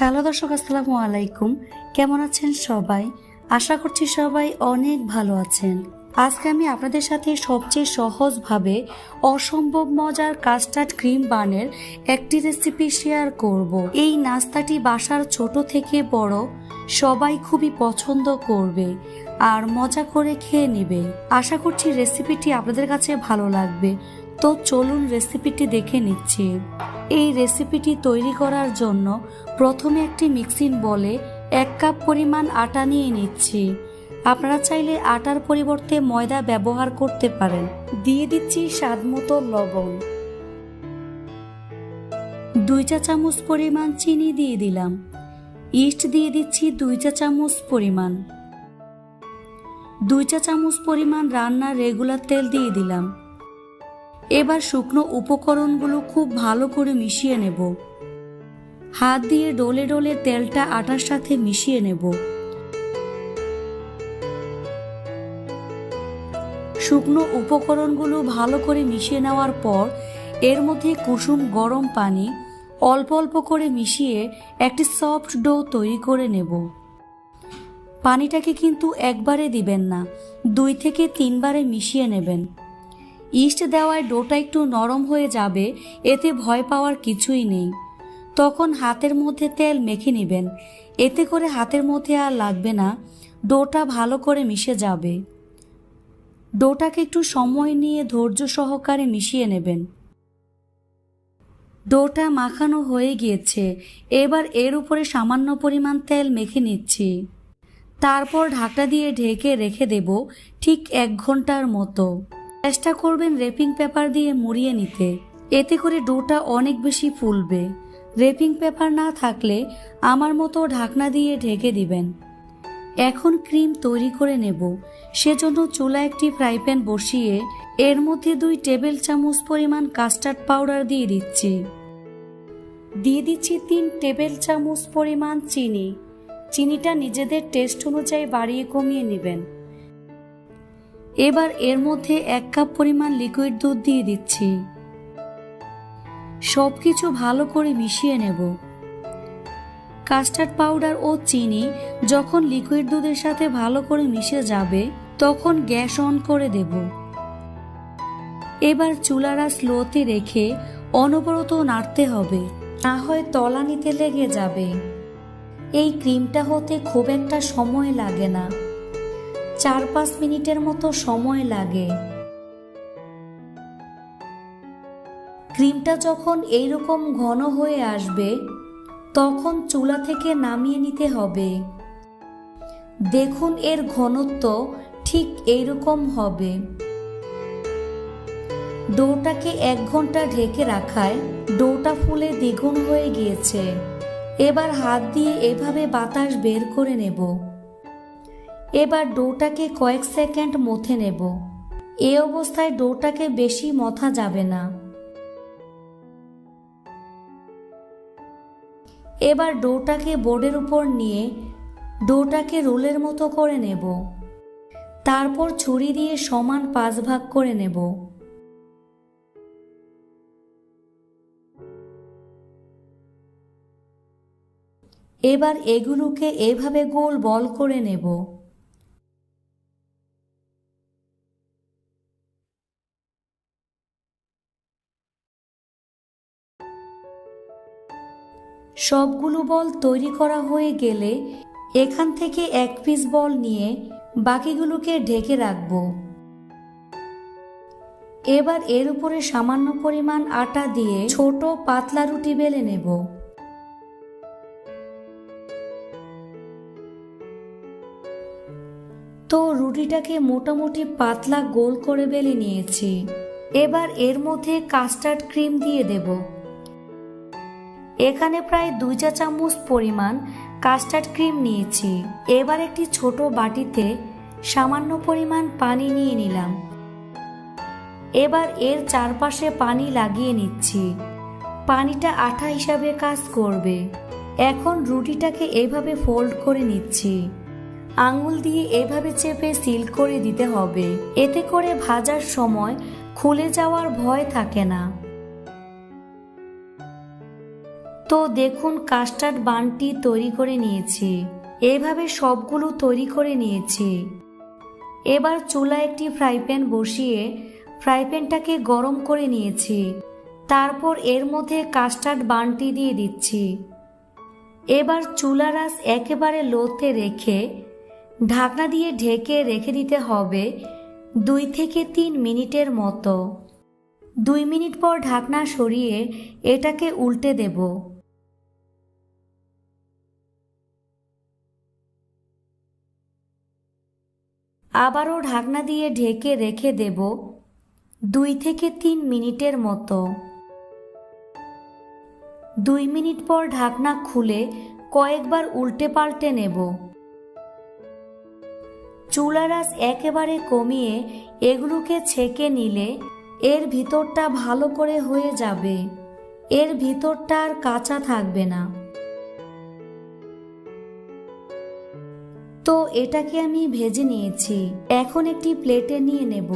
Hello দর্শক, আসসালামু আলাইকুম। কেমন আছেন সবাই? আশা করছি সবাই অনেক ভালো আছেন। আজকে আমি আপনাদের সাথে সবচেয়ে সহজভাবে অসম্ভব মজার কাস্টার্ড ক্রিম বানের একটি রেসিপি শেয়ার করব। এই নাস্তাটি বাসার ছোট থেকে বড় সবাই খুবই পছন্দ করবে আর মজা করে খেয়ে নেবে। আশা করছি রেসিপিটি আপনাদের কাছে ভালো লাগবে। তো চলুন রেসিপিটি দেখে নিচ্ছি। এই রেসিপিটি তৈরি করার জন্য প্রথমে একটি মিক্সিং বলে এক কাপ পরিমাণ আটা নিয়ে নিচ্ছি। আপনারা চাইলে আটার পরিবর্তে ময়দা ব্যবহার করতে পারেন। দিয়ে দিচ্ছি স্বাদ মতো লবণ। দুই চা চামচ পরিমাণ চিনি দিয়ে দিলাম। ইস্ট দিয়ে দিচ্ছি দুই চা চামচ পরিমাণ। দুই চা চামচ পরিমাণ রান্নার রেগুলার তেল দিয়ে দিলাম। এবার শুকনো উপকরণগুলো খুব ভালো করে মিশিয়ে নেব। হাত দিয়ে ডলে ডলে তেলটা আটার সাথে মিশিয়ে নেব। শুকনো উপকরণগুলো ভালো করে মিশিয়ে নেওয়ার পর এর মধ্যে কুসুম গরম পানি অল্প অল্প করে মিশিয়ে একটি সফট ডো তৈরি করে নেব। পানিটাকে কিন্তু একবারে দিবেন না, দুই থেকে তিনবারে মিশিয়ে নেবেন। ইস্ট দেওয়ায় ডোটা একটু নরম হয়ে যাবে, এতে ভয় পাওয়ার কিছুই নেই। তখন হাতের মধ্যে তেল মেখে নেবেন, এতে করে হাতের মধ্যে আর লাগবে না, ডোটা ভালো করে মিশে যাবে। ডোটাকে একটু সময় নিয়ে ধৈর্য সহকারে মিশিয়ে নেবেন। ডোটা মাখানো হয়ে গিয়েছে, এবার এর উপরে সামান্য পরিমাণ তেল মেখে নিচ্ছি। তারপর ঢাকনা দিয়ে ঢেকে রেখে দেব ঠিক এক ঘণ্টার মতো। চেষ্টা করবেন রেপিং পেপার দিয়ে মুড়িয়ে নিতে। এতে করে ডোটা অনেক বেশি ফুলবে। রেপিং পেপার না থাকলে আমার মতো ঢাকনা দিয়ে ঢেকে দিবেন। এখন ক্রিম তৈরি করে নেব। সেজন্য চুলা একটি ফ্রাই প্যান বসিয়ে এর মধ্যে দুই টেবিল চামচ পরিমাণ কাস্টার্ড পাউডার দিয়ে দিচ্ছি। দিয়ে দিচ্ছি তিন টেবিল চামচ পরিমাণ চিনি। চিনিটা নিজেদের টেস্ট অনুযায়ী বাড়িয়ে কমিয়ে নেবেন। এবার এর মধ্যে এক কাপ পরিমাণ লিকুইড দুধ দিয়ে দিচ্ছি। সব কিছু ভালো করে মিশিয়ে নেব। কাস্টার্ড পাউডার ও চিনি যখন লিকুইড দুধের সাথে ভালো করে মিশে যাবে, তখন গ্যাস অন করে দেব। এবার চুলারা স্লোতে রেখে অনবরত নাড়তে হবে, না হয় তলানিতে লেগে যাবে। এই ক্রিমটা হতে খুব একটা সময় লাগে না। চার পাঁচ মিনিটের মতো সময় লাগে। ক্রিমটা যখন এইরকম ঘন হয়ে আসবে, তখন চুলা থেকে নামিয়ে নিতে হবে। দেখুন এর ঘনত্ব ঠিক এইরকম হবে। ডোটাকে এক ঘণ্টা ঢেকে রাখায় ডোটা ফুলে দ্বিগুণ হয়ে গিয়েছে। এবার হাত দিয়ে এভাবে বাতাস বের করে নেব। এবার ডোটাকে কয়েক সেকেন্ড মথে নেব। এ অবস্থায় ডোটাকে বেশি মথা যাবে না। এবার ডোটাকে বোর্ডের উপর নিয়ে ডোটাকে রোলের মতো করে নেব। তারপর ছুরি দিয়ে সমান পাঁচ ভাগ করে নেব। এবার এগুলোকে এভাবে গোল বল করে নেব। সবগুলো বল তৈরি করা হয়ে গেলে এখান থেকে এক পিস বল নিয়ে বাকিগুলোকে ঢেকে রাখব। এবার এর উপরে সামান্য পরিমাণ আটা দিয়ে ছোট পাতলা রুটি বেলে নেব। তো রুটিটাকে মোটামুটি পাতলা গোল করে বেলে নিয়েছি। এবার এর মধ্যে কাস্টার্ড ক্রিম দিয়ে দেবো। এখানে প্রায় দুই চা চামচ পরিমাণ কাস্টার্ড ক্রিম নিয়েছি। এবার একটি ছোট বাটিতে সামান্য পরিমাণ পানি নিয়ে নিলাম। এবার এর চারপাশে পানি লাগিয়ে নিচ্ছি। পানিটা আঠা হিসাবে কাজ করবে। এখন রুটিটাকে এভাবে ফোল্ড করে নিচ্ছি। আঙুল দিয়ে এভাবে চেপে সিল করে দিতে হবে। এতে করে ভাজার সময় খুলে যাওয়ার ভয় থাকে না। তো দেখুন কাস্টার্ড বানটি তৈরি করে নিয়েছি। এভাবে সবগুলো তৈরি করে নিয়েছি। এবার চুলা একটি ফ্রাই প্যান বসিয়ে ফ্রাই প্যানটাকে গরম করে নিয়েছি। তারপর এর মধ্যে কাস্টার্ড বানটি দিয়ে দিচ্ছি। এবার চুলার আঁচ একেবারে লোতে রেখে ঢাকনা দিয়ে ঢেকে রেখে দিতে হবে দুই থেকে তিন মিনিটের মতো। দুই মিনিট পর ঢাকনা সরিয়ে এটাকে উল্টে দেব। আবারও ঢাকনা দিয়ে ঢেকে রেখে দেব দুই থেকে তিন মিনিটের মতো। দুই মিনিট পর ঢাকনা খুলে কয়েকবার উল্টে পাল্টে নেব। চুলারাস একেবারে কমিয়ে এগুলোকে ছেঁকে নিলে এর ভিতরটা ভালো করে হয়ে যাবে। এর ভিতরটা আর কাঁচা থাকবে না। তো এটাকে আমি ভেজে নিয়েছি। এখন একটি প্লেটে নিয়ে নেব।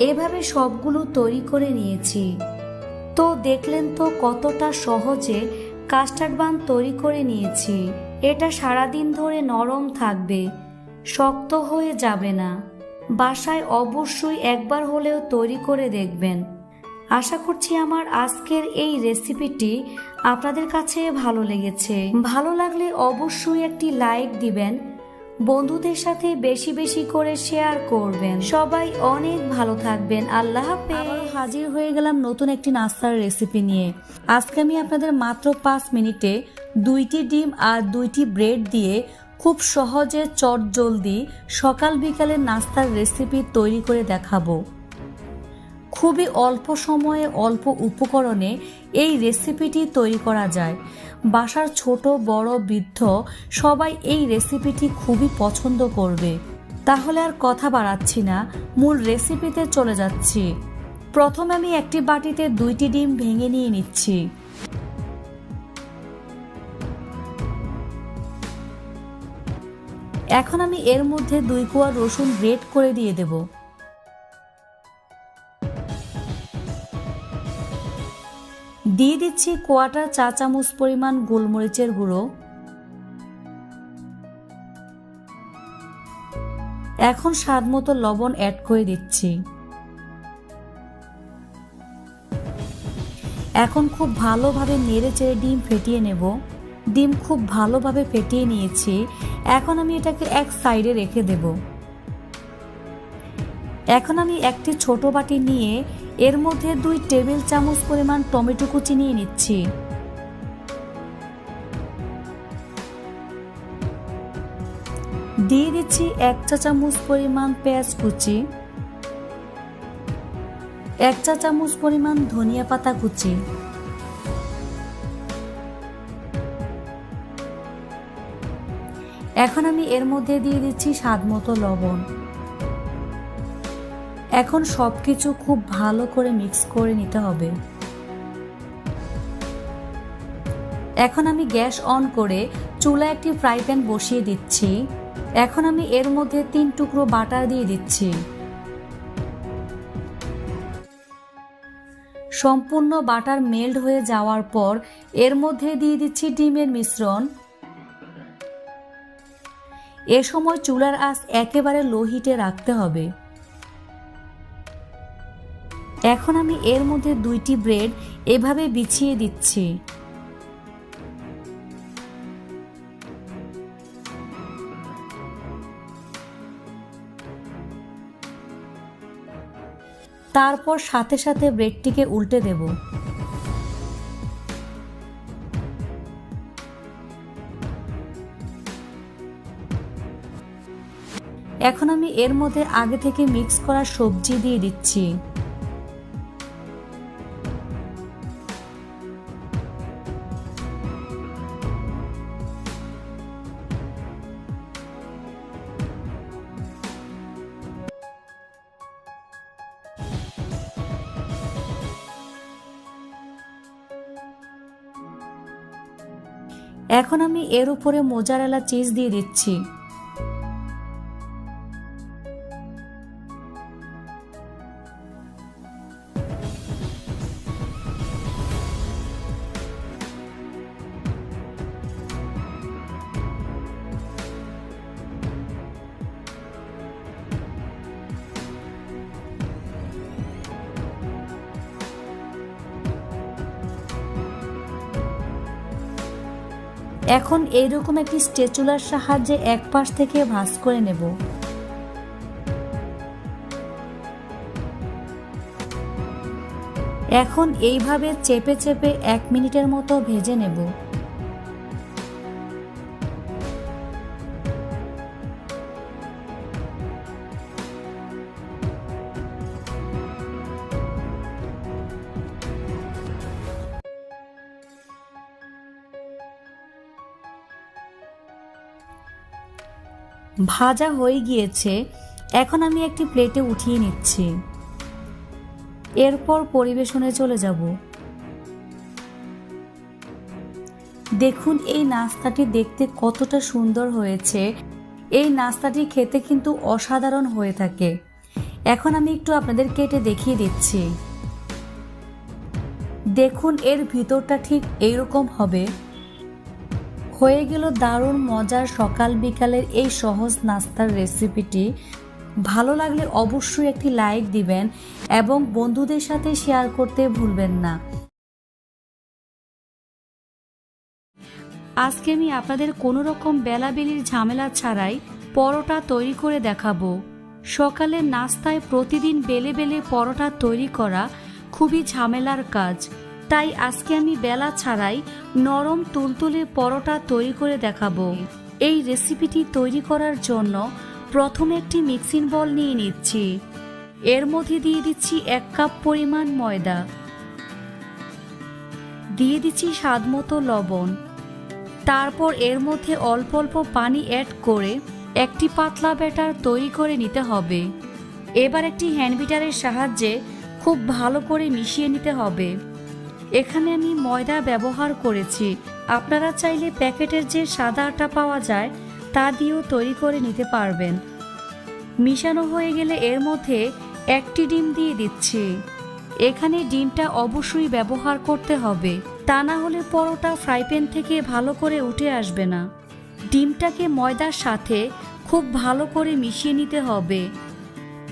এভাবে সবগুলো তৈরি করে নিয়েছি। তো দেখলেন তো কতটা সহজে কাস্টার্ড বান তৈরি করে নিয়েছি। এটা সারাদিন ধরে নরম থাকবে, শক্ত হয়ে যাবে না। বাসায় অবশ্যই একবার হলেও তৈরি করে দেখবেন। আশা করছি আমার আজকের এই রেসিপিটি আপনাদের কাছে ভালো লেগেছে। ভালো লাগলে অবশ্যই একটি লাইক দিবেন, বন্ধুদের সাথে বেশি বেশি করে শেয়ার করবেন। সবাই অনেক ভালো থাকবেন। আল্লাহ হাজির হয়ে গেলাম নতুন একটি নাস্তার রেসিপি নিয়ে। আজকে আমি আপনাদের মাত্র পাঁচ মিনিটে দুইটি ডিম আর দুইটি ব্রেড দিয়ে খুব সহজে চট জলদি সকাল বিকালের নাস্তার রেসিপি তৈরি করে দেখাবো। খুবই অল্প সময়ে অল্প উপকরণে এই রেসিপিটি তৈরি করা যায়। বাসার ছোট, বড়, বৃদ্ধ সবাই এই রেসিপিটি খুবই পছন্দ করবে। তাহলে আর কথা বাড়াচ্ছি না, মূল রেসিপিতে চলে যাচ্ছি। প্রথমে আমি একটি বাটিতে দুইটি ডিম ভেঙে নিয়ে নিচ্ছি। এখন আমি এর মধ্যে দুই কোয়া রসুন গ্রেট করে দিয়ে দেবো। দিয়ে দিচ্ছি কোয়াটার চা চামচ পরিমাণ গোলমরিচের গুঁড়ো। এখন স্বাদ মতো লবণ অ্যাড করে দিচ্ছি। এখন খুব ভালোভাবে নেড়ে চেড়ে ডিম ফেটিয়ে নেব। ডিম খুব ভালোভাবে ফেটিয়ে নিয়েছি। এখন আমি এটাকে এক সাইডে রেখে দেব। এখন আমি একটি ছোট বাটি নিয়ে এর মধ্যে দুই টেবিল চামচ পরিমাণ টমেটো কুচি নিয়ে নিচ্ছি। দিয়ে দিচ্ছি এক চা চামচ পরিমাণ পেঁয়াজ কুচি, এক চা চামচ পরিমাণ ধনিয়া পাতা কুচি, এখন আমি এর মধ্যে দিয়ে দিচ্ছি স্বাদ মতো লবণ। এখন সব কিছু খুব ভালো করে মিক্স করে নিতে হবে। এখন আমি গ্যাস অন করে চুলা একটি ফ্রাই প্যান বসিয়ে দিচ্ছি। এখন আমি এর মধ্যে তিন টুকরো বাটার দিয়ে দিচ্ছি। সম্পূর্ণ বাটার মেল্ট হয়ে যাওয়ার পর এর মধ্যে দিয়ে দিচ্ছি ডিমের মিশ্রণ। এ সময় চুলার আঁচ একেবারে লো হিটে রাখতে হবে। এখন আমি এর মধ্যে দুইটি ব্রেড এভাবে বিছিয়ে দিচ্ছি। তারপর সাথে সাথে ব্রেডটিকে উল্টে দেব। এখন আমি এর মধ্যে আগে থেকে মিক্স করা সবজি দিয়ে দিচ্ছি। এখন আমি এর উপরে মোজারেলা চিজ দিয়ে দিচ্ছি। এখন এইরকম একটি স্টেচুলার সাহায্যে এক পাশ থেকে ভাঁজ করে নেব। এখন এইভাবে চেপে চেপে এক মিনিটের মতো ভেজে নেব। ভাজা হয়ে গিয়েছে। এখন আমি একটি প্লেটে উঠিয়ে নিচ্ছি। এরপর পরিবেশনে চলে যাব। দেখুন, এই নাস্তাটি দেখতে কতটা সুন্দর হয়েছে। এই নাস্তাটি খেতে কিন্তু অসাধারণ হয়ে থাকে। এখন আমি একটু আপনাদের কেটে দেখিয়ে দিচ্ছি। দেখুন, এর ভিতরটা ঠিক এইরকম হবে। হয়ে গেল দারুণ মজার সকাল বিকালের এই সহজ নাস্তার রেসিপিটি ভালো লাগলে অবশ্যই একটি লাইক দিবেন এবং বন্ধুদের সাথে শেয়ার করতে ভুলবেন না। আজকে আমি আপনাদের কোনো রকম বেলাবেলির ঝামেলা ছাড়াই পরোটা তৈরি করে দেখাবো। সকালের নাস্তায় প্রতিদিন বেলে বেলে পরোটা তৈরি করা খুবই ঝামেলার কাজ। তাই আজকে আমি বেলা ছাড়াই নরম তুলতুলে পরোটা তৈরি করে দেখাবো। এই রেসিপিটি তৈরি করার জন্য প্রথমে একটি মিক্সিং বল নিয়ে নিচ্ছি। এর মধ্যে দিয়ে দিচ্ছি এক কাপ পরিমাণ ময়দা। দিয়ে দিচ্ছি স্বাদ মতো লবণ। তারপর এর মধ্যে অল্প অল্প পানি অ্যাড করে একটি পাতলা ব্যাটার তৈরি করে নিতে হবে। এবার একটি হ্যান্ড বিটারের সাহায্যে খুব ভালো করে মিশিয়ে নিতে হবে। এখানে আমি ময়দা ব্যবহার করেছি। আপনারা চাইলে প্যাকেটের যে সাদা আটা পাওয়া যায়, তা দিয়েও তৈরি করে নিতে পারবেন। মিশানো হয়ে গেলে এর মধ্যে একটি ডিম দিয়ে দিচ্ছি। এখানে ডিমটা অবশ্যই ব্যবহার করতে হবে। তা না হলে পরোটা ফ্রাই প্যান থেকে ভালো করে উঠে আসবে না। ডিমটাকে ময়দার সাথে খুব ভালো করে মিশিয়ে নিতে হবে।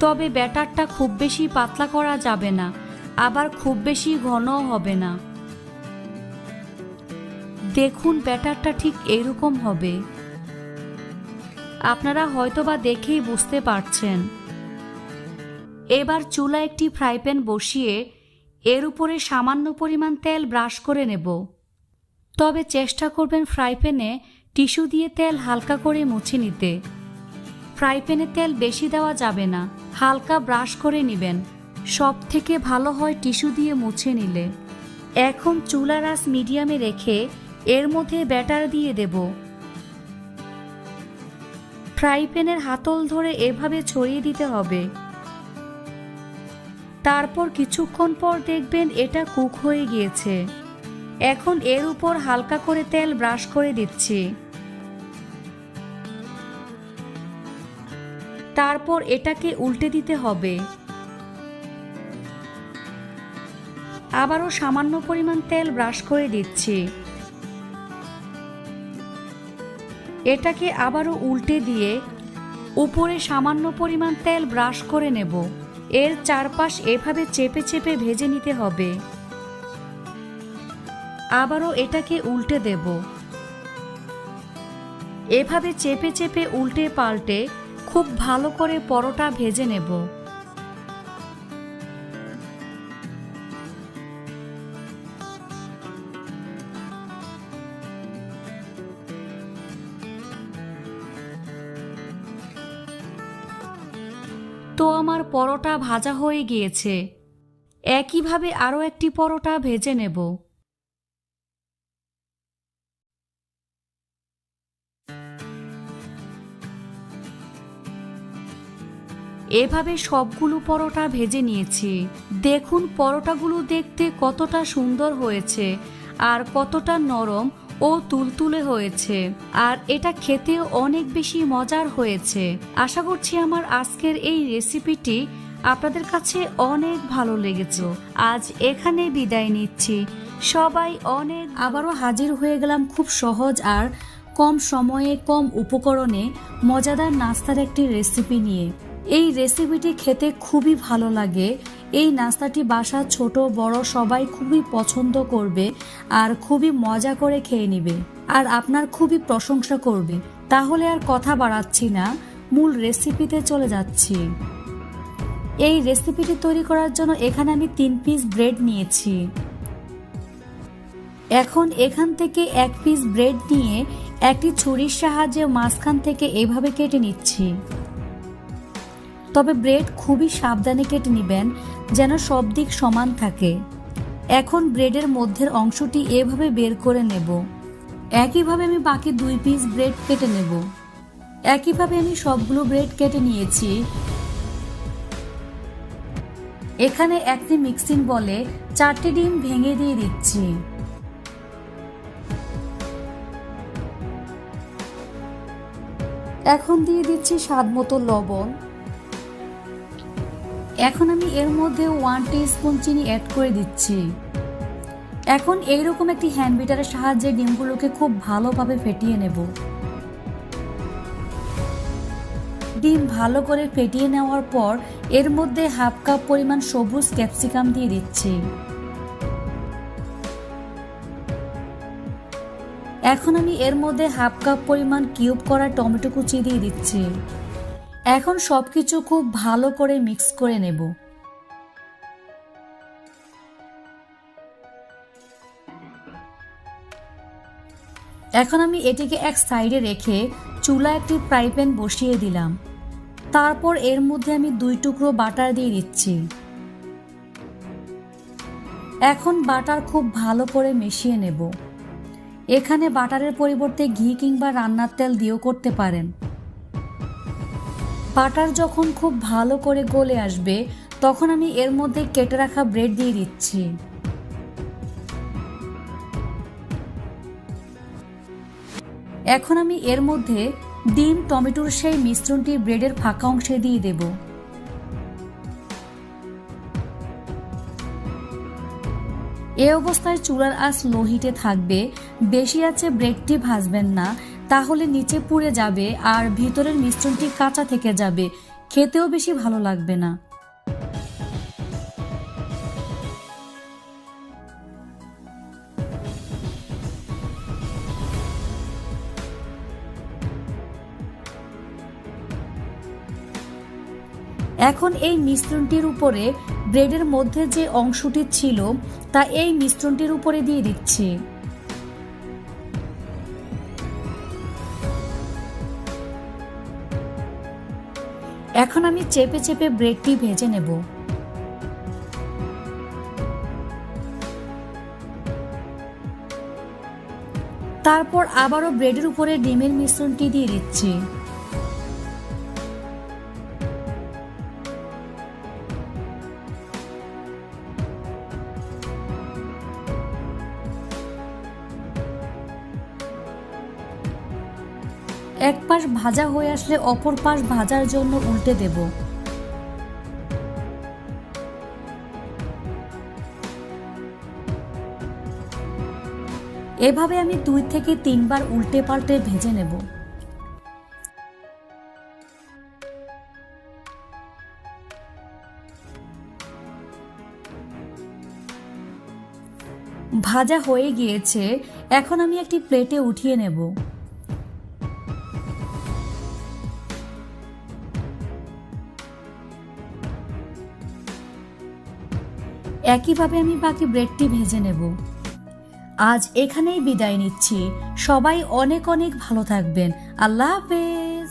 তবে ব্যাটারটা খুব বেশি পাতলা করা যাবে না। আবার খুব বেশি ঘনও হবে না। দেখুন, ব্যাটারটা ঠিক এরকম হবে। আপনারা হয়তোবা দেখেই বুঝতে পারছেন। এবার চুলা একটি ফ্রাই প্যান বসিয়ে এর উপরে সামান্য পরিমাণ তেল ব্রাশ করে নেব। তবে চেষ্টা করবেন ফ্রাই প্যানে টিস্যু দিয়ে তেল হালকা করে মুছে নিতে। ফ্রাই প্যানে তেল বেশি দেওয়া যাবে না, হালকা ব্রাশ করে নেবেন। সব থেকে ভালো হয় টিস্যু দিয়ে মুছে নিলে। এখন চুলার আঁচ মিডিয়ামে রেখে এর মধ্যে ব্যাটার দিয়ে দেব। ফ্রাই প্যানের হাতল ধরে এভাবে ছড়িয়ে দিতে হবে। তারপর কিছুক্ষণ পর দেখবেন এটা কুক হয়ে গিয়েছে। এখন এর উপর হালকা করে তেল ব্রাশ করে দিচ্ছি। তারপর এটাকে উল্টে দিতে হবে। আবারও সামান্য পরিমাণ তেল ব্রাশ করে দিচ্ছি। এটাকে আবারও উল্টে দিয়ে উপরে সামান্য পরিমাণ তেল ব্রাশ করে নেব। এর চারপাশ এভাবে চেপে চেপে ভেজে নিতে হবে। আবারও এটাকে উল্টে দেব। এভাবে চেপে চেপে উল্টে পাল্টে খুব ভালো করে পরোটা ভেজে নেব। আমার পরোটা ভাজা হয়ে গিয়েছে। একইভাবে আরও একটি পরোটা ভেজে নেব। এভাবে সবগুলো পরোটা ভেজে নিয়েছি। দেখুন, পরোটাগুলো দেখতে কতটা সুন্দর হয়েছে আর কতটা নরম ও তুলতুলে হয়েছে। আর এটা খেতেও অনেক বেশি মজার হয়েছে। আশা করছি আমার আজকের এই রেসিপিটি আপনাদের কাছে অনেক ভালো লেগেছে। আজ এখানে বিদায় নিচ্ছি। সবাই অনেক আবারও হাজির হয়ে গেলাম খুব সহজ আর কম সময়ে, কম উপকরণে মজাদার নাস্তার একটি রেসিপি নিয়ে। এই রেসিপিটি খেতে খুবই ভালো লাগে। এই নাস্তাটি বাসা ছোট, বড় সবাই খুবই পছন্দ করবে আর খুবই মজা করে খেয়ে নিবে। আর আপনার খুবই প্রশংসা করবে। তাহলে আর কথা বাড়াচ্ছি না, মূল রেসিপিতে চলে যাচ্ছি। এই রেসিপিটি তৈরি করার জন্য এখানে আমি তিন পিস ব্রেড নিয়েছি। এখন এখান থেকে এক পিস ব্রেড নিয়ে একটি ছুরির সাহায্যে মাঝখান থেকে এভাবে কেটে নিচ্ছি। তবে ব্রেড খুবই সাবধানে কেটে নেবেন যেন সব দিক সমান থাকে। এখন ব্রেডের মধ্যের অংশটি এভাবে বের করে নেব। একইভাবে আমি বাকি দুই পিস ব্রেড কেটে নেব। একইভাবে আমি সবগুলো ব্রেড কেটে নিয়েছি। এখানে একটি মিক্সিং বলে চারটি ডিম ভেঙে দিয়ে দিচ্ছি। এখন দিয়ে দিচ্ছি স্বাদ মতো লবণ। এখন আমি এর মধ্যে ওয়ান স্পুন চিনি অ্যাড করে দিচ্ছি। এখন এইরকম একটি হ্যান্ড বিটারের সাহায্যে ডিমগুলোকে খুব ভালোভাবে ফেটিয়ে নেব। ডিম ভালো করে ফেটিয়ে নেওয়ার পর এর মধ্যে হাফ কাপ পরিমাণ সবুজ ক্যাপসিকাম দিয়ে দিচ্ছি। এখন আমি এর মধ্যে হাফ কাপ পরিমাণ কিউব করা টমেটো কুচি দিয়ে দিচ্ছি। এখন সবকিছু খুব ভালো করে মিক্স করে নেব। এখন আমি এটিকে এক সাইডে রেখে চুলা একটি ফ্রাই প্যান বসিয়ে দিলাম। তারপর এর মধ্যে আমি দুই টুকরো বাটার দিয়ে দিচ্ছি। এখন বাটার খুব ভালো করে মিশিয়ে নেব। এখানে বাটারের পরিবর্তে ঘি কিংবা রান্নার তেল দিয়েও করতে পারেন। বাটার যখন খুব ভালো করে গলে আসবে, তখন আমি এর মধ্যে কেটে রাখা ব্রেড দিয়ে দিচ্ছি। এখন আমি এর মধ্যে ডিম, টমেটোর সেই মিশ্রণটি ব্রেডের ফাঁকা অংশে দিয়ে দেব। এ অবস্থায় চুলার আঁচ লো হিটে থাকবে, বেশি আছে ব্রেডটি ভাজবেন না। তাহলে নিচে পুড়ে যাবে আর ভিতরের মিশ্রণটি কাঁচা থেকে যাবে। খেতেও বেশি ভালো লাগবে না। এখন এই মিশ্রণটির উপরে ব্রেডের মধ্যে যে অংশটি ছিল, তা এই মিশ্রণটির উপরে দিয়ে দিচ্ছি। এখন আমি চেপে চেপে ব্রেডটি ভেজে নেব। তারপর আবারও ব্রেডের উপরে ডিমের মিশ্রণটি দিয়ে দিচ্ছি। ভাজা হয়ে আসলে অপর পাশ ভাজার জন্য উল্টে দেব। এভাবে আমি দুই থেকে তিনবার উল্টে পাল্টে ভেজে নেব। ভাজা হয়ে গিয়েছে, এখন আমি একটি প্লেটে উঠিয়ে নেব। একইভাবে আমি বাকি ব্রেডটি ভেজে নেব। আজ এখানেই বিদায় নিচ্ছি। সবাই অনেক অনেক ভালো থাকবেন। আল্লাহ হাফেজ।